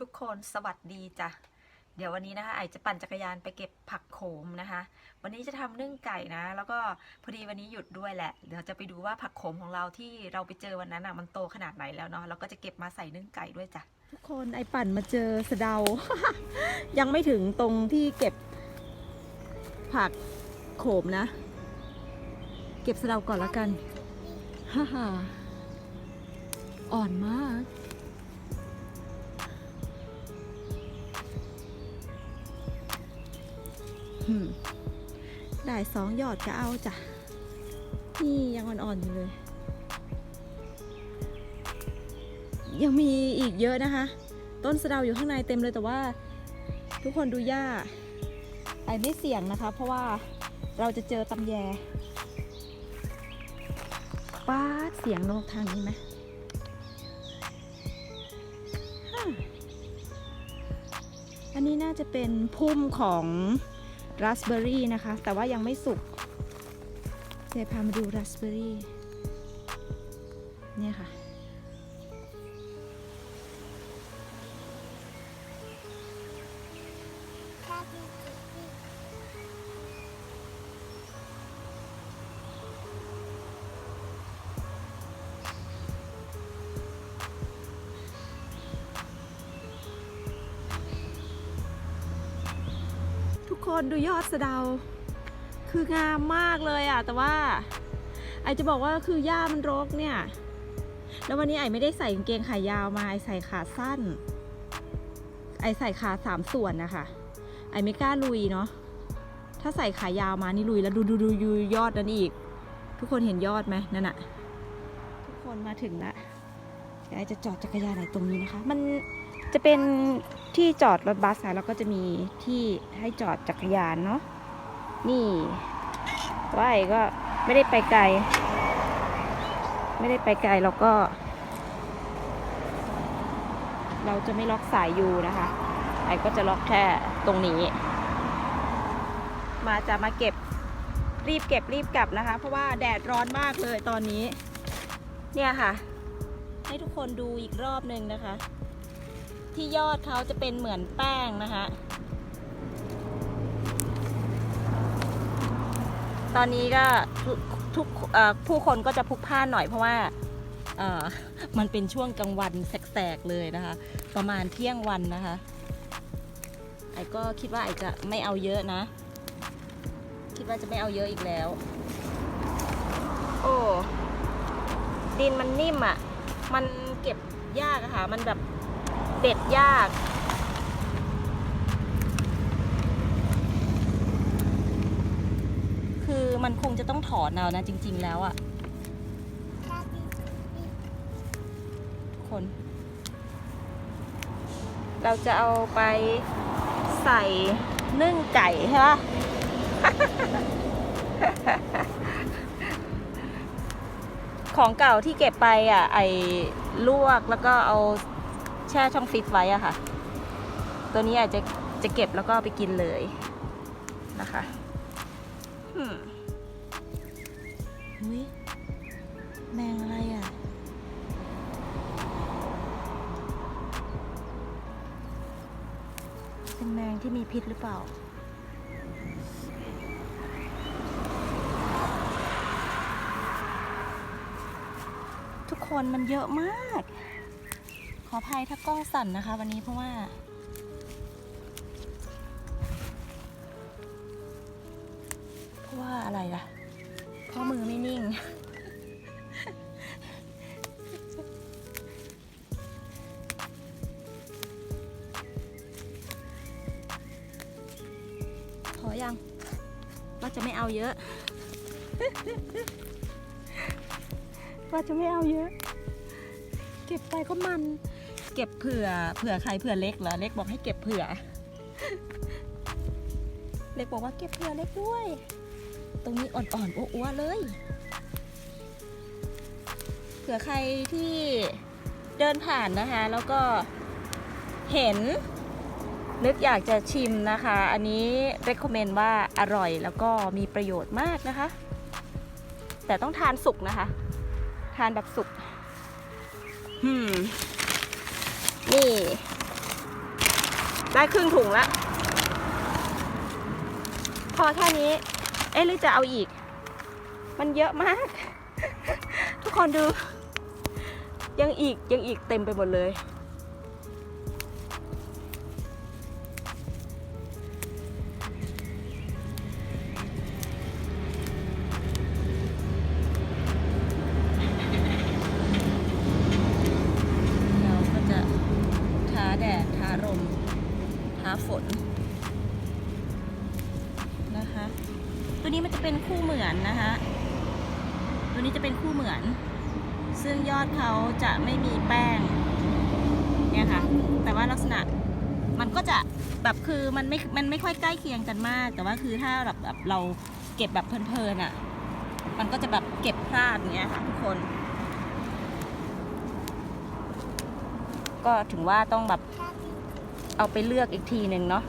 ทุกคนสวัสดีจ้ะ เดี๋ยววันนี้นะคะไอจะปั่นจักรยานไปเก็บผักโขมนะคะ วันนี้จะทำนึ่งไก่นะ แล้วก็พอดีวันนี้หยุดด้วยแหละ เดี๋ยวจะไปดูว่าผักโขมของเราที่เราไปเจอวันนั้นอะมันโตขนาดไหนแล้วเนาะเราก็จะเก็บมาใส่นึ่งไก่ด้วยจ้ะ ทุกคนไอปั่นมาเจอสะเดา ยังไม่ถึงตรงที่เก็บผักโขมนะ เก็บสะเดาก่อนแล้วกัน ฮ่าอ่อนมาก ได้สองยอดก็เอาจ้ะ นี่ยังอ่อนๆอยู่เลย ยังมีอีกเยอะนะคะ ต้นสะเดาอยู่ข้างในเต็มเลยแต่ว่า ทุกคนดูหญ้าไอไม่เสี่ยงนะคะ เพราะว่าเราจะเจอตำแยป้าเสียงนกทางนี้ไหมอันนี้น่าจะเป็นพุ่มของ ราสเบอร์รี่นะคะ แต่ว่ายังไม่สุกเดี๋ยวพามาดูราสเบอร์รี่เนี่ยค่ะทุ คนดูยอดสะเดา คืองามมากเลยอะ แต่ว่าไอจะบอกว่าคือหญ้ามันรกเนี่ย แล้ววันนี้ไอไม่ได้ใส่กางเกงขายาวมาไอใส่ขาสั้น ไอใส่ขาสามส่วนนะคะไอไม่กล้าลุยเนาะถ้าใส่ขายาวมานี่ลุยแล้วดูดูดูดูยอดนั้นอีก ทุกคนเห็นยอดไหมนั่นอะทุกคนมาถึงละเดี๋ยวไอจะจอดจักรยานไหนตรงนี้นะคะ มัน จะเป็นที่จอดรถบัสนะแล้วก็จะมีที่ให้จอดจักรยานเนาะนี่ว่าไอก็ไม่ได้ไปไกล ไม่ได้ไปไกลแล้วก็ เราจะไม่ล็อกสายยูนะคะไอก็จะล็อกแค่ตรงนี้ มาจะมาเก็บรีบเก็บรีบกลับนะคะ เพราะว่าแดดร้อนมากเลยตอนนี้ เนี่ยค่ะ ให้ทุกคนดูอีกรอบหนึ่งนะคะ ที่ยอดเขาจะเป็นเหมือนแป้งนะคะ ตอนนี้ก็ทุกผู้คนก็จะพุกพล่านหน่อยเพราะว่ามันเป็นช่วงกลางวันแสกๆเลยนะคะ ประมาณเที่ยงวันนะคะ ไอ้ก็คิดว่าไอ้จะไม่เอาเยอะนะ คิดว่าจะไม่เอาเยอะอีกแล้ว โอ้ดินมันนิ่มอะ่ะ มันเก็บยากอะค่ะ มันแบบ เด็ดยาก คือมันคงจะต้องถอนเอานะจริง ๆ แล้วอะ่ะคน เราจะเอาไปใส่นึ่งไก่ใช่ปะของเก่าที่เก็บไปอะ ไอ้ลวกแล้วก็เอา ช่ช่องฟิตไว้อะค่ะ ตัวนี้อาจจะจะเก็บแล้วก็ไปกินเลยนะคะอืมอุ้ยแมงอะไรอะ เป็นแมงที่มีพิษหรือเปล่าทุกคนมันเยอะมาก ออภัยถ้ากล้องสั่นนะคะ วันนี้เพราะว่า เพราะว่าอะไรล่ะข้อมือไม่นิ่ง พอยังว่าจะไม่เอาเยอะ ว่าจะไม่เอาเยอะ เก็บไปก็มัน เก็บเผื่อเผื่อใครเผื่อเล็กเหรอเล็กบอกให้เก็บเผื่อ เล็กบอกว่าเก็บเผื่อเล็กด้วย ตรงนี้อ่อนๆอ้วๆเลย เผื่อใครที่เดินผ่านนะคะ แล้วก็เห็น นึกอยากจะชิมนะคะ อันนี้ recommend ว่าอร่อยแล้วก็มีประโยชน์มากนะคะ แต่ต้องทานสุกนะคะ ทานแบบสุกหืม นี่ ได้ครึ่งถุงแล้ว พอแค่นี้ เอ๊ะหรือจะเอาอีก มันเยอะมาก ทุกคนดู ยังอีกยังอีกเต็มไปหมดเลย แบบคือมันไม่ มันไม่ค่อยใกล้เคียงกันมาก แต่ว่าคือถ้าแบบแบบเราเก็บแบบเพลินๆอะ มันก็จะแบบเก็บพลาดอย่างเงี้ยค่ะทุกคน ก็ถึงว่าต้องแบบเอาไปเลือกอีกทีหนึ่งเนาะ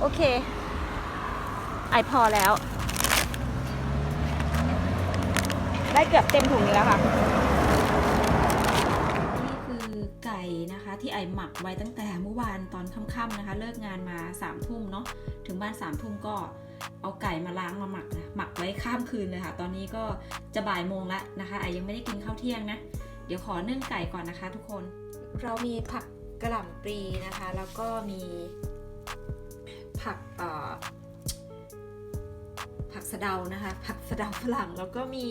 โอเค ไอพอแล้ว ได้เกือบเต็มถุงนี้แล้วค่ะ นะคะ ที่ไอหมักไว้ตั้งแต่เมื่อวานตอนค่ำๆนะคะ เลิกงานมา3ามทุ่มเนาะถึงบ้าน3ามทุ่มก็เอาไก่มาล้างมาหมักนะหมักไว้ข้ามคืนเลยค่ะ ตอนนี้ก็จะบ่ายโมงแล้วนะคะไอยังไม่ได้กินข้าวเที่ยงนะ เดี๋ยวขอนึ่งไก่ก่อนนะคะ ทุกคนเรามีผักกระหล่ำปลีนะคะ แล้วก็มีผักผักสะเดานะคะ ผักสะเดาฝรั่งแล้วก็มี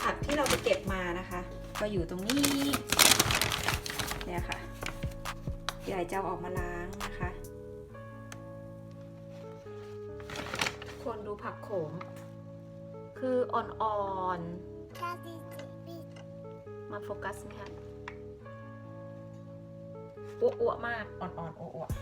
ผักที่เราไปเก็บมานะคะ ก็อยู่ตรงนี้ เนี่ยค่ะยายจะเอาออกมาล้างนะคะ คนดูผักโขม คืออ่อนๆ มาโฟกัสไหมคะอ้วๆมาก อ่อนๆอ้วคือ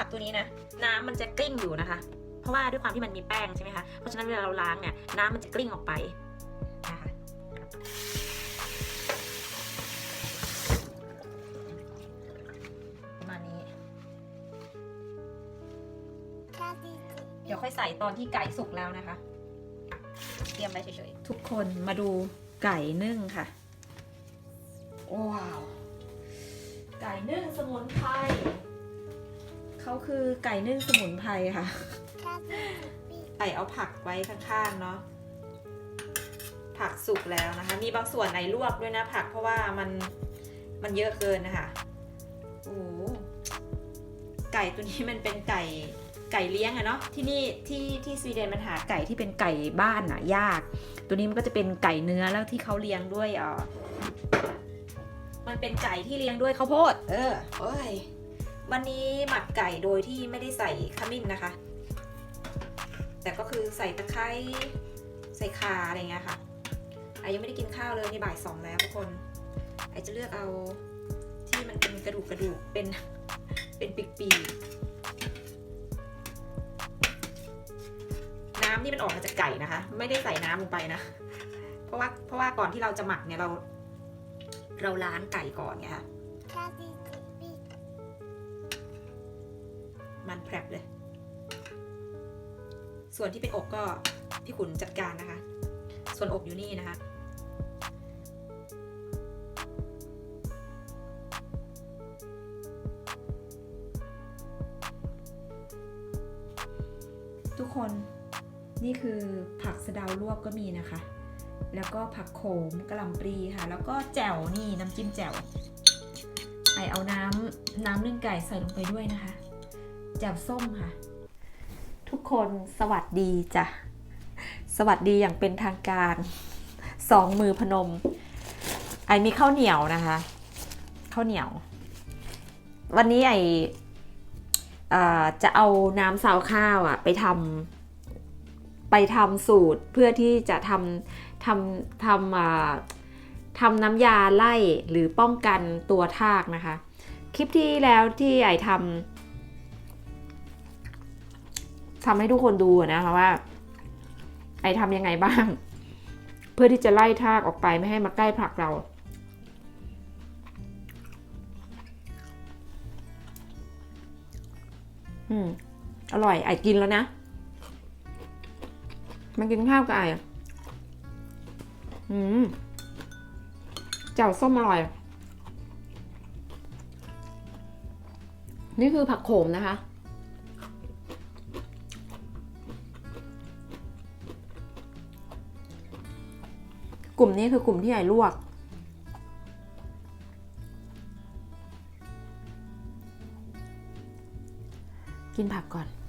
ผักตัวนี้นะน้ำมันจะกลิ้งอยู่นะคะ เพราะว่าด้วยความที่มันมีแป้งใช่ไหมคะเพราะฉะนั้นเวลาเราล้างเนี่ยน้ำมันจะกลิ้งออกไปนะคะมานี้ เดี๋ยวค่อยใส่ตอนที่ไก่สุกแล้วนะคะ เตรียมไว้เฉยๆทุกคนมาดูไก่นึ่งค่ะว้าว ไก่นึ่งสมุนไพร เขาคือไก่นึ่งสมุนไพรค่ะ ไก่เอาผักไว้ข้างๆเนาะ ผักสุกแล้วนะคะ มีบางส่วนไหนลวกด้วยนะผักเพราะว่ามันมันเยอะเกินนะคะ โอ้โหไก่ตัวนี้มันเป็นไก่ไก่เลี้ยงอะเนาะที่นี่ที่ที่สวีเดนมันหาไก่ที่เป็นไก่บ้านอะยาก ตัวนี้มันก็จะเป็นไก่เนื้อแล้วที่เขาเลี้ยงด้วยเออมันเป็นไก่ที่เลี้ยงด้วยข้าวโพด เออ โอ้ย วันนี้หมักไก่โดยที่ไม่ได้ใส่ขมิ้นนะคะ แต่ก็คือใส่ตะไคร้ใส่ข่าอะไรเงี้ยค่ะไอยังไม่ได้กินข้าวเลยในบ่ายสองแล้วทุกคนไอจะเลือกเอาที่มันเป็นกระดูกกระดูกเป็นเป็นปีกๆน้ำนี่มันออกมาจากไก่นะคะ ไม่ได้ใส่น้ำลงไปนะ เพราะว่าเพราะว่าก่อนที่เราจะหมักเนี่ยเรา เราล้างไก่ก่อนไงคะ มันแพรบเลย ส่วนที่เป็นอกก็พี่ขุนจัดการนะคะ ส่วนอกอยู่นี่นะคะทุกคนนี่คือผักสะเดาลวกก็มีนะคะ แล้วก็ผักโขมกระหล่ำปลีค่ะ แล้วก็แจ่วนี่น้ำจิ้มแจ่วไอเอาน้ำน้ำนึ่งไก่ใส่ลงไปด้วยนะคะ จ่วส้มค่ะ ทุกคนสวัสดีจ้ะ สวัสดีอย่างเป็นทางการสองมือพนม ไอมีข้าวเหนียวนะคะข้าวเหนียว วันนี้ไออจะเอาน้ำซาวข้าวอะไปทำไปทำสูตรเพื่อที่จะทำทำทำาทำน้ำยาไล่หรือป้องกันตัวทากนะคะ คลิปที่แล้วที่ไอทำ ทำให้ทุกคนดูนะคะว่า ไอทำยังไงบ้าง เพื่อที่จะไล่ทากออกไปไม่ให้มาใกล้ผักเรา อืม อร่อย ไอกินแล้วนะ มันกินข้าวกับไออืมเจ่วส้มอร่อย นี่คือผักโขมนะคะ กลุ่มนี้คือกลุ่มที่ไอลวก กินผักก่อน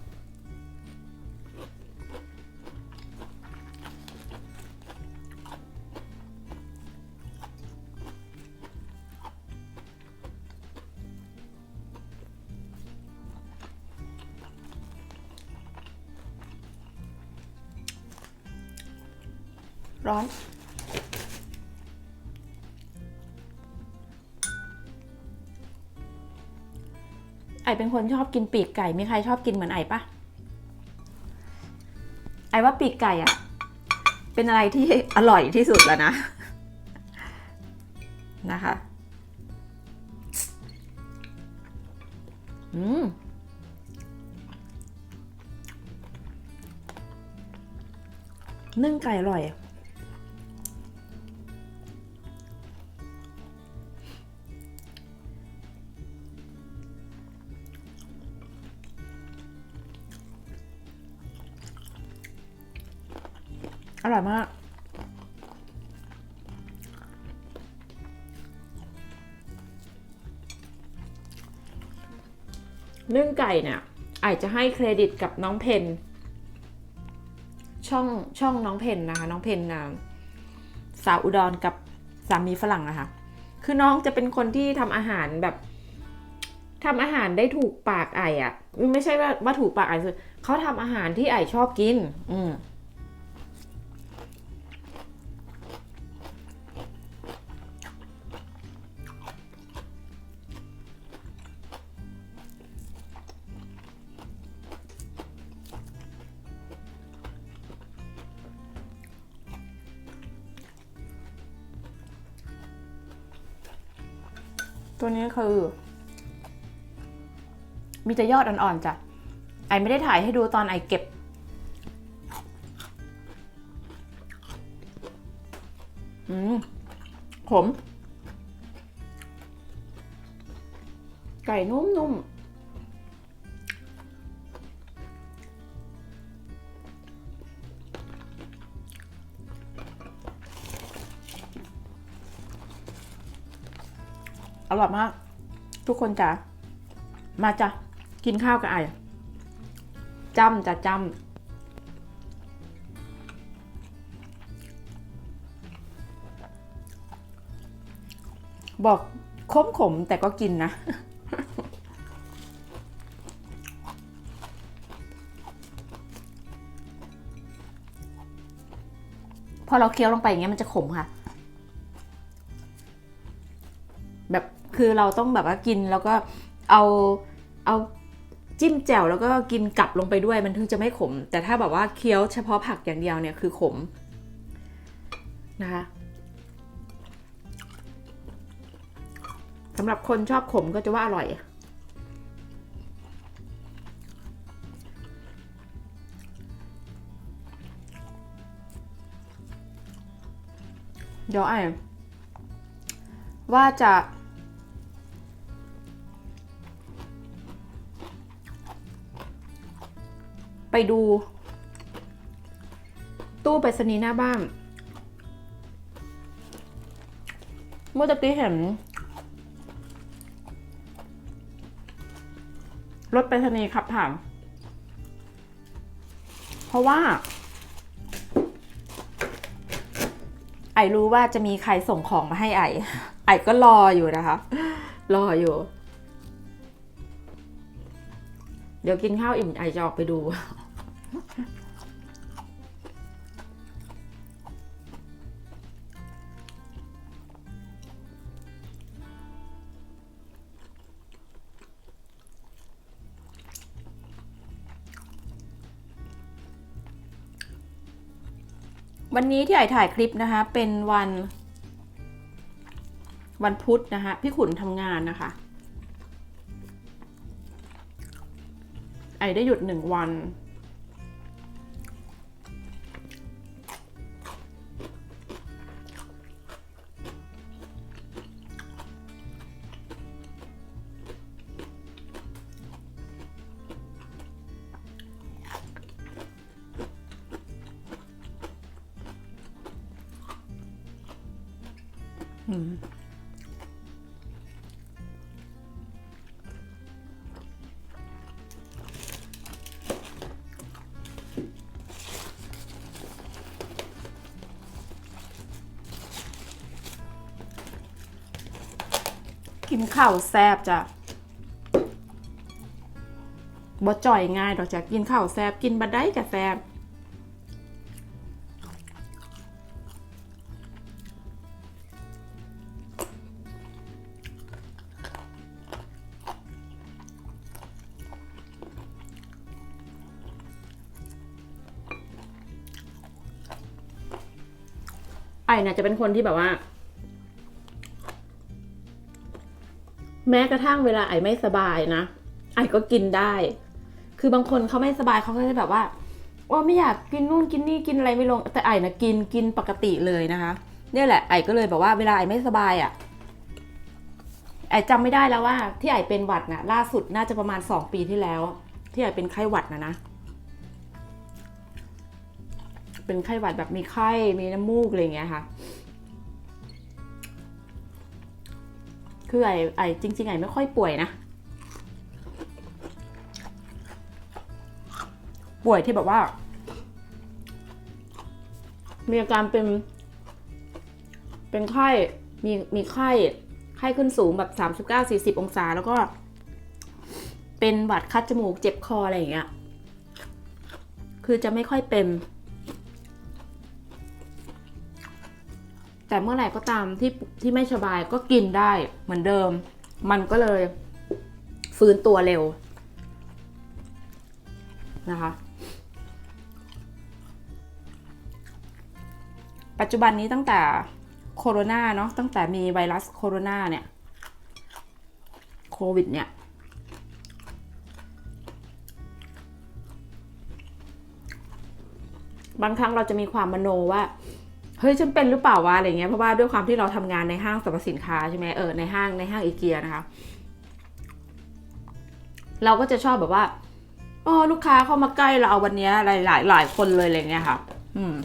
ไอเป็นคนชอบกินปีกไก่ มีใครชอบกินเหมือนไอปะไอว่าปีกไก่อะเป็นอะไรที่อร่อยที่สุดแล้วนะ นะคะ อืม นึ่งไก่อร่อย อร่อยมากเนึ่งไก่เนี่ยไอจะให้เครดิตกับน้องเพนช่องช่องน้องเพนนะคะ น้องเพนนะสาวอุดรกับสามีฝรั่งนะคะคือน้องจะเป็นคนที่ทำอาหารแบบทำอาหารได้ถูกปากไออะ่ะไม่ใช่ว่าว่าถูกปากไอคือเขาทำอาหารที่ไอชอบกิน อืม ตัวนี้คือ มีแต่ยอดอ่อนๆจ้ะ ไอไม่ได้ถ่ายให้ดูตอนไอเก็บ อืมขม ไก่นุ่มๆ อร่อยมาก ทุกคนจ้ะมาจ้ะ กินข้าวกับไอจำจ้ะจำบอกขมขมแต่ก็กินนะ พอเราเคี้ยวลงไปอย่างเงี้ยมันจะขมค่ะ คือเราต้องแบบว่ากินแล้วก็เอาเอาจิ้มแจ่วแล้วก็กินกลับลงไปด้วยมันถึงจะไม่ขม แต่ถ้าแบบว่าเคี้ยวเฉพาะผักอย่างเดียวเนี่ยคือขมนะคะสำหรับคนชอบขมก็จะว่าอร่อย เดี๋ยวไอ้ว่าจะ ไปดู ตู้ไปรษณีย์หน้าบ้าน เมื่อตะกี้เห็นรถไปรษณีย์ขับผ่าน เพราะว่า ไอรู้ว่าจะมีใครส่งของมาให้ไอ ไอก็รออยู่นะคะ รออยู่ เดี๋ยวกินข้าวอิ่มไอจะออกไปดู วันนี้ที่ไอถ่ายคลิปนะคะ เป็นวัน วันพุธนะคะพี่ขุนทำงานนะคะ ไอได้หยุดหนึ่งวัน นข้าวแซบจ้ะบ่จ่อยง่ายดอกจ้ะกินข้าวแซบกินบัดได้กับแซบไอเนี่ยจะเป็นคนที่แบบว่า แม้กระทั่งเวลาไอไม่สบายนะ ไอก็กินได้ คือบางคนเขาไม่สบายเขาก็จะแบบว่าว่าไม่อยากกินนู่นกินนี่กินอะไรไม่ลง แต่ไอนะกินกินปกติเลยนะคะ เนี่ยแหละไอก็เลยแบบว่าเวลาไอไม่สบายอะ่ะไอจำไม่ได้แล้วว่า ที่ไอเป็นหวัดนะ่ะล่าสุดน่าจะประมาณสองปีที่แล้ว ที่ไอเป็นไข้หวัดนะนะเป็นไข้หวัดแบบมีไข้มีน้ำมูกอะไรเงี้ยค่ะ คือไอไอจริง ๆ ไอไม่ค่อยป่วยนะ ป่วยที่แบบว่า มีอาการเป็น เป็นไข้ มีมีไข้ ไข้ขึ้นสูงแบบสามสิบเก้าสี่สิบองศา แล้วก็ เป็นหวัดคัดจมูกเจ็บคออะไรอย่างเงี้ย คือจะไม่ค่อยเป็น แต่เมื่อไหร่ก็ตามที่ที่ไม่สบายก็กินได้เหมือนเดิม มันก็เลย ฟื้นตัวเร็วนะคะ ปัจจุบันนี้ตั้งแต่โคโรนาเนาะตั้งแต่มีไวรัสโคโรนาเนี่ยโควิดเนี่ยบางครั้งเราจะมีความมโนว่า เฮ้ยฉันเป็นหรือเปล่าวะอะไรเงี้ยเพราะว่าด้วยความที่เราทำงานในห้างสรรพสินค้าใช่ไหมเออในห้างในห้างอีเกียนะคะ เราก็จะชอบแบบว่าอ๋อลูกค้าเข้ามาใกล้เราเอาวันนี้หลายหลายหลายคนเลยอะไรเงี้ยค่ะ อืม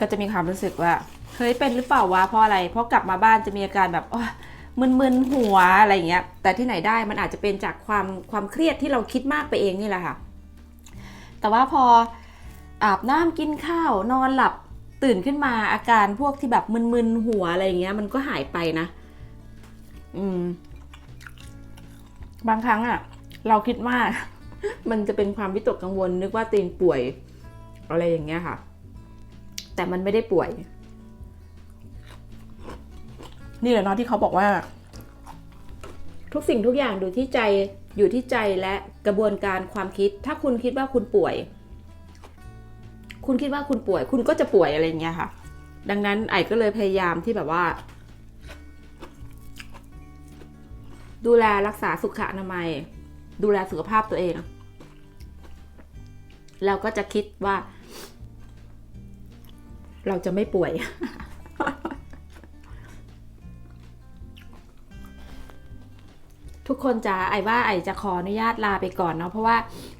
ก็จะมีความรู้สึกว่าเฮ้ยเป็นหรือเปล่าวะเพราะอะไรเพราะกลับมาบ้านจะมีอาการแบบอ๊ยมึนๆหัวอะไรเงี้ย แต่ที่ไหนได้มันอาจจะเป็นจากความความเครียดที่เราคิดมากไปเองนี่แหละค่ะ แต่ว่าพออาบน้ำกินข้าวนอนหลับตื่นขึ้นมาอาการพวกที่แบบมึนๆหัวอะไรอย่างเงี้ย มันก็หายไปนะ อืม บางครั้งอะ่ะ เราคิดว่า มันจะเป็นความวิตกกังวล นึกว่าตัวเองป่วย อะไรอย่างเงี้ยค่ะ แต่มันไม่ได้ป่วย นี่แหละเนาะที่เขาบอกว่า ทุกสิ่งทุกอย่างดูที่ใจ อยู่ที่ใจและกระบวนการความคิด ถ้าคุณคิดว่าคุณป่วย คุณคิดว่าคุณป่วย คุณก็จะป่วยอะไรเงี้ยค่ะ ดังนั้นไอ้ก็เลยพยายามที่แบบว่า ดูแลรักษาสุขอนามัย ดูแลสุขภาพตัวเองแล้วก็จะคิดว่า เราจะไม่ป่วย ทุกคนจะไอว่าไอจะขออนุญาตลาไปก่อนเนาะเพราะว่า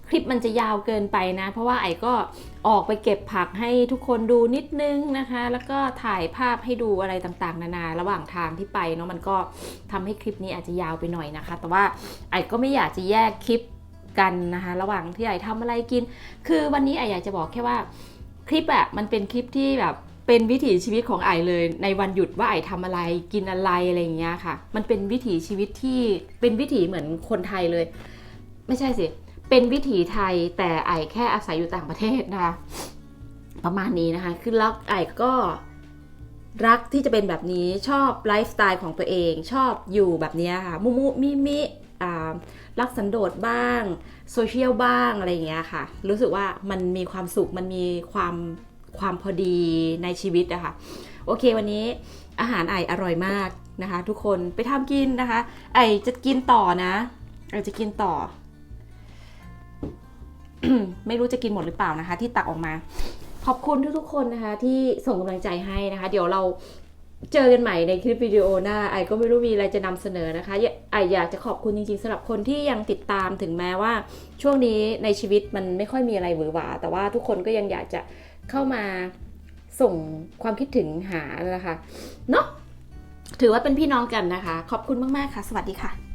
คลิปมันจะยาวเกินไปนะ เพราะว่าไอก็ออกไปเก็บผักให้ทุกคนดูนิดนึงนะคะ แล้วก็ถ่ายภาพให้ดูอะไรต่างๆ นานา ระหว่างทางที่ไปเนาะมันก็ทำให้คลิปนี้อาจจะยาวไปหน่อยนะคะ แต่ว่าไอก็ไม่อยากจะแยกคลิปกันนะคะ ระหว่างที่ไอทำอะไรกิน คือวันนี้ไออยากจะบอกแค่ว่าคลิปอะมันเป็นคลิปที่แบบ เป็นวิถีชีวิตของไอเลย ในวันหยุดว่าไอทำอะไรกินอะไรอะไรอย่างเงี้ยค่ะ มันเป็นวิถีชีวิตที่เป็นวิถีเหมือนคนไทยเลย ไม่ใช่สิ เป็นวิถีไทยแต่ไอแค่อาศัยอยู่ต่างประเทศนะคะประมาณนี้นะคะ คือรักไอก็รักที่จะเป็นแบบนี้ชอบไลฟ์สไตล์ของตัวเอง ชอบอยู่แบบเนี้ยค่ะ มุมุมิมิอ่ารักสันโดษบ้าง โซเชียลบ้างอะไรอย่างเงี้ยค่ะ รู้สึกว่ามันมีความสุขมันมีความ ความพอดีในชีวิตอะคะโอเควันนี้อาหารไออร่อยมากนะคะ ทุกคนไปทำกินนะคะ ไอจะกินต่อนะไอจะกินต่อ ไม่รู้จะกินหมดหรือเปล่านะคะ ที่ตักออกมา ขอบคุณทุกๆคนนะคะ ที่ส่งกำลังใจให้นะคะ เดี๋ยวเราเจอกันใหม่ในคลิปวิดีโอหน้าไอก็ไม่รู้มีอะไรจะนำเสนอนะคะไออยากจะขอบคุณจริงๆสำหรับคนที่ยังติดตามถึงแม้ว่า ช่วงนี้ในชีวิตมันไม่ค่อยมีอะไรหวือหวาแต่ว่าทุกคนก็ยังอยากจะ เข้ามาส่งความคิดถึงหานะคะเนาะถือว่าเป็นพี่น้องกันนะคะ ขอบคุณมาก ๆ ค่ะ สวัสดีค่ะ